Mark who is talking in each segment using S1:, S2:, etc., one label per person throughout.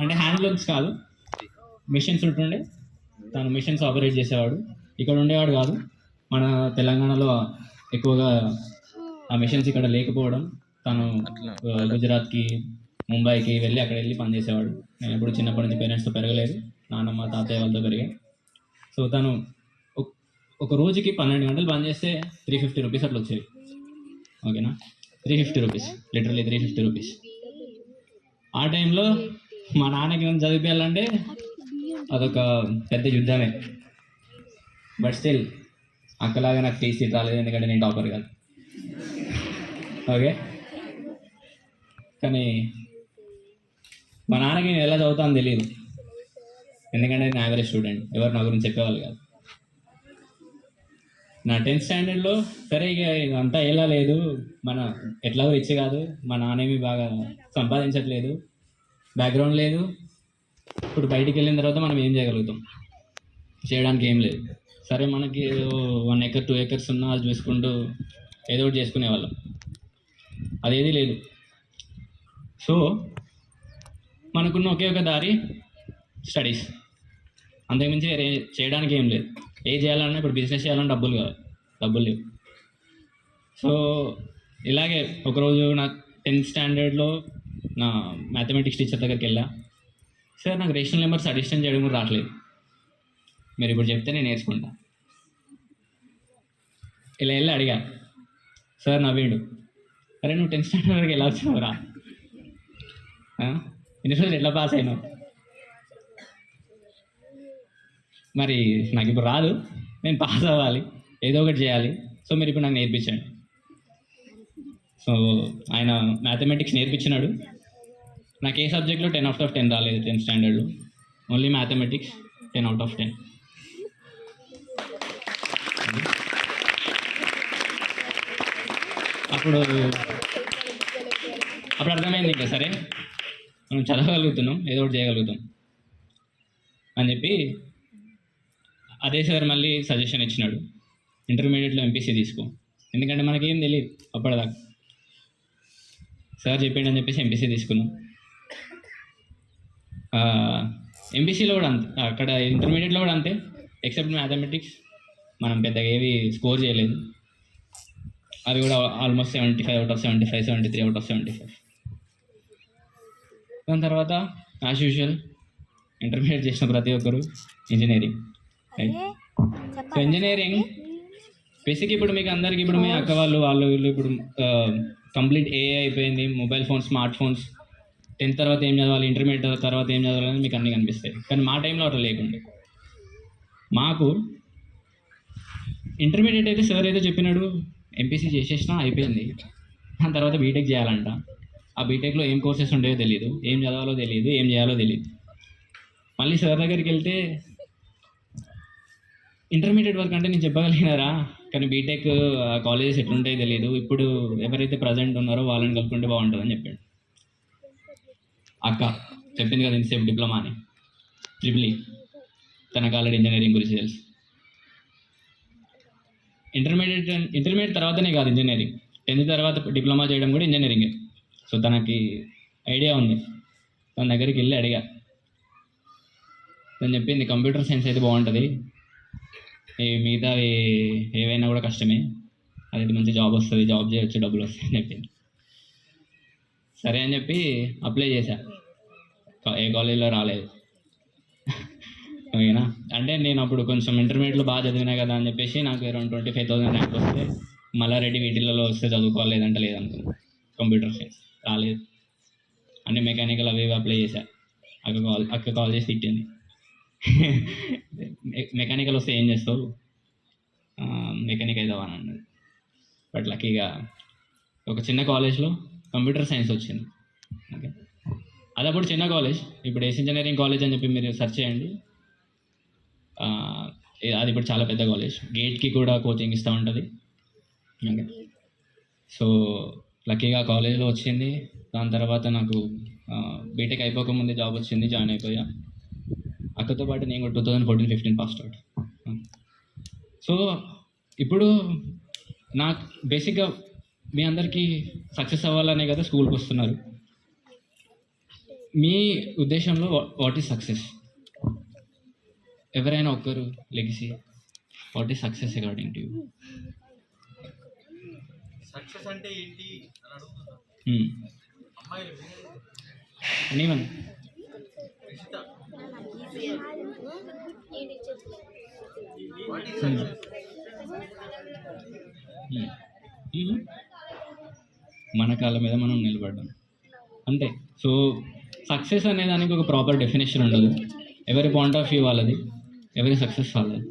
S1: అంటే హ్యాండ్లూమ్స్ కాదు. మిషన్స్ ఉంటుండే. తను మిషన్స్ ఆపరేట్ చేసేవాడు. ఇక్కడ ఉండేవాడు కాదు. మన తెలంగాణలో ఎక్కువగా ఆ మిషన్స్ ఇక్కడ లేకపోవడం తను గుజరాత్కి ముంబైకి వెళ్ళి అక్కడ వెళ్ళి పనిచేసేవాడు నేను ఎప్పుడు చిన్నప్పటి నుంచి పేరెంట్స్తో పెరగలేదు. నాన్నమ్మ తాతయ్య వాళ్ళతో పెరిగా. సో తను ఒక- రోజుకి పన్నెండు గంటలు పని చేస్తే త్రీ ఫిఫ్టీ రూపీస్ అట్లా వచ్చేది. ఓకేనా? Three fifty rupees literally three fifty rupees ఆ టైంలో మా నాన్నకి నన్ను చదివించాలంటే అదొక పెద్ద యుద్ధమే. బట్ స్టిల్ అక్కలాగా నాకు టీసీ రాలేదు ఎందుకంటే నేను టాపర్ కాదు. ఓకే కానీ మా నాన్నకి నేను ఎలా చదువుతాను తెలియదు. ఎందుకంటే నేను యావరేజ్ స్టూడెంట్ ఎవరు నా గురించి చెప్పేవాళ్ళు కాదు. నా టెన్త్ స్టాండర్డ్లో సరే ఇక అంతా ఎలా లేదు మన ఎట్లాగో ఇచ్చి కాదు మా నాన్నేమి బాగా సంపాదించట్లేదు. బ్యాక్గ్రౌండ్ లేదు. ఇప్పుడు బయటికి వెళ్ళిన తర్వాత మనం ఏం చేయగలుగుతాం? చేయడానికి ఏం లేదు. సరే మనకి వన్ ఎకర్ టూ ఎకర్స్ ఉన్నా అది చూసుకుంటూ ఏదో ఒకటి చేసుకునే వాళ్ళం. అదేది లేదు. సో మనకున్న ఒకే ఒక దారి స్టడీస్ అంతకుమించి వేరే చేయడానికి ఏం లేదు. ఏ చేయాలన్నా ఇప్పుడు బిజినెస్ చేయాలన్నా డబ్బులు కావాలి. డబ్బులు లేవు. సో ఇలాగే ఒకరోజు నా టెన్త్ స్టాండర్డ్లో నా మ్యాథమెటిక్స్ టీచర్ దగ్గరికి వెళ్ళా. సార్ నాకు రేషనల్ నెంబర్స్ అడిషన్ చేయడం కూడా రావట్లేదు. మీరు ఇప్పుడు చెప్తే నేను నేర్చుకుంటా. ఇలా వెళ్ళి అడిగా. సార్ నవ్విండు. అరే నువ్వు టెన్త్ స్టాండర్డ్ వరకు ఎలా వచ్చినావు రా ఆ? రోజులు ఎట్లా పాస్ అయినావు? మరి నాకు ఇప్పుడు రాదు. నేను పాస్ అవ్వాలి. ఏదో ఒకటి చేయాలి. సో మీరు ఇప్పుడు నాకు నేర్పించండి. సో ఆయన మ్యాథమెటిక్స్ నేర్పించినాడు. నాకు ఏ సబ్జెక్ట్లో టెన్ అవుట్ ఆఫ్ టెన్ రాలేదు tenth స్టాండర్డ్లో. Only mathematics ten out of ten. అప్పుడు అప్పుడు అర్థమైంది ఇంకా సరే. మనం చదవగలుగుతున్నాం ఏదో ఒకటి చేయగలుగుతాం అని చెప్పి అదే సార్ మళ్ళీ సజెషన్ ఇచ్చినాడు. ఇంటర్మీడియట్లో ఎంపీసీ తీసుకో. ఎందుకంటే మనకేం తెలియదు అప్పటిదాకా. సార్ చెప్పిండు అని చెప్పేసి ఎంపీసీ తీసుకున్నాం. ఎంపీసీలో కూడా అంతే. అక్కడ ఇంటర్మీడియట్లో కూడా అంతే. ఎక్సెప్ట్ మ్యాథమెటిక్స్ మనం పెద్దగా ఏవి స్కోర్ చేయలేదు. అది కూడా almost seventy five out of seventy five seventy three out of seventy five దాని తర్వాత యాజ్ యూజువల్ ఇంటర్మీడియట్ చేసిన ప్రతి ఒక్కరు ఇంజనీరింగ్ సో ఇంజనీరింగ్ బేసిక్ ఇప్పుడు మీకు అందరికి ఇప్పుడు మీ అక్క వాళ్ళు వాళ్ళు వీళ్ళు ఇప్పుడు కంప్లీట్ ఏ అయిపోయింది mobile phones smart phones tenth తర్వాత ఏం చదవాలి ఇంటర్మీడియట్ తర్వాత ఏం చదవాలని మీకు అన్నీ కనిపిస్తాయి. కానీ మా టైంలో అట్లా లేకుండే. మాకు ఇంటర్మీడియట్ అయితే సార్ అయితే చెప్పినాడు ఎంపీసీ చేసేసినా అయిపోయింది. దాని తర్వాత బీటెక్ చేయాలంట. ఆ బీటెక్లో ఏం కోర్సెస్ ఉండేవో తెలియదు ఏం చదవాలో తెలియదు ఏం చేయాలో తెలియదు మళ్ళీ సార్ దగ్గరికి వెళ్తే ఇంటర్మీడియట్ వరకు అంటే నేను చెప్పగలిగినారా? కానీ బీటెక్ కాలేజెస్ ఎట్లుంటాయో తెలియదు ఇప్పుడు ఎవరైతే ప్రజెంట్ ఉన్నారో వాళ్ళని కలుపుకుంటే బాగుంటుందని చెప్పాడు. అక్క చెప్పింది కదా ఇంతసేపు డిప్లొమా అని. Triple E. తనకు ఆల్రెడీ ఇంజనీరింగ్ గురించి తెలుసు. ఇంటర్మీడియట్ ఇంటర్మీడియట్ తర్వాతనే కాదు ఇంజనీరింగ్ టెన్త్ తర్వాత డిప్లొమా చేయడం కూడా ఇంజనీరింగే సో తనకి ఐడియా ఉంది. తన దగ్గరికి వెళ్ళి అడిగా. తను చెప్పింది కంప్యూటర్ సైన్స్ అయితే బాగుంటుంది. ఈ మిగతా ఏవైనా కూడా కష్టమే. అది మంచి జాబ్ వస్తుంది. జాబ్ చేయొచ్చు డబ్బులు వస్తాయి అని చెప్పింది. సరే అని చెప్పి అప్లై చేశా. ఏ కాలేజీలో రాలేదు. ఓకేనా? అంటే నేను అప్పుడు కొంచెం ఇంటర్మీడియట్లో బాగా చదివినా కదా అని చెప్పేసి నాకు around twenty five thousand rank వస్తే మల్లారెడ్డి వీటిలలో వస్తే చదువుకోలేదంట లేదంటే కంప్యూటర్ సైన్స్ రాలేదు. అన్ని మెకానికల్ అవి అప్లై చేశా. అక్క కాల్ అక్క కాల్ చేసి తిట్టింది. మెకానికల్ వస్తే ఏం చేస్తావు? మెకానిక్ అవుతావా అని అన్నది. బట్ లక్కీగా ఒక చిన్న కాలేజ్లో కంప్యూటర్ సైన్స్ వచ్చింది. ఓకే అది అప్పుడు చిన్న కాలేజ్. ఇప్పుడు ఏసీ ఇంజనీరింగ్ కాలేజ్ అని చెప్పి మీరు సెర్చ్ చేయండి. అది ఇప్పుడు చాలా పెద్ద కాలేజ్. గేట్కి కూడా కోచింగ్ ఇస్తూ ఉంటుంది. ఓకే. సో లక్కీగా కాలేజ్లో వచ్చింది. దాని తర్వాత నాకు బీటెక్ అయిపోకముందే జాబ్ వచ్చింది జాయిన్ అయిపోయా. అక్కతో పాటు నేను కూడా two thousand fourteen fifteen pass out. So ఇప్పుడు నాకు బేసిక్గా మీ అందరికీ సక్సెస్ అవ్వాలనే కదా స్కూల్కి వస్తున్నారు. మీ ఉద్దేశంలో వాట్ ఈస్ సక్సెస్? ఎవరైనా ఒక్కరు లెగిసి what is success according to you?
S2: Success అంటే ఏంటి అని అడుగుతున్నా. అమ్మాయిలు.
S1: మన కాళ్ళ మీద మనం నిలబడ్డాం. అంతే. సో సక్సెస్ అనే దానికి ఒక ప్రాపర్ డెఫినేషన్ ఉండదు. ఎవరి పాయింట్ ఆఫ్ వ్యూ వాళ్ళది ఎవరి సక్సెస్ వాళ్ళది.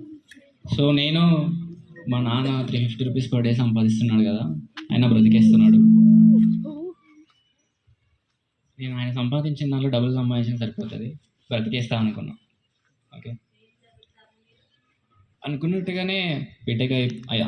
S1: సో నేను మా నాన్న three fifty rupees per day సంపాదిస్తున్నాడు కదా ఆయన బ్రతికేస్తున్నాడు. నేను ఆయన సంపాదించిన దాంట్లో డబ్బులు సంపాదించిన సరిపోతుంది. బ్రతికేస్తా అనుకున్నా. ఓకే అనుకున్నట్టుగానే బిడ్డగా అయి-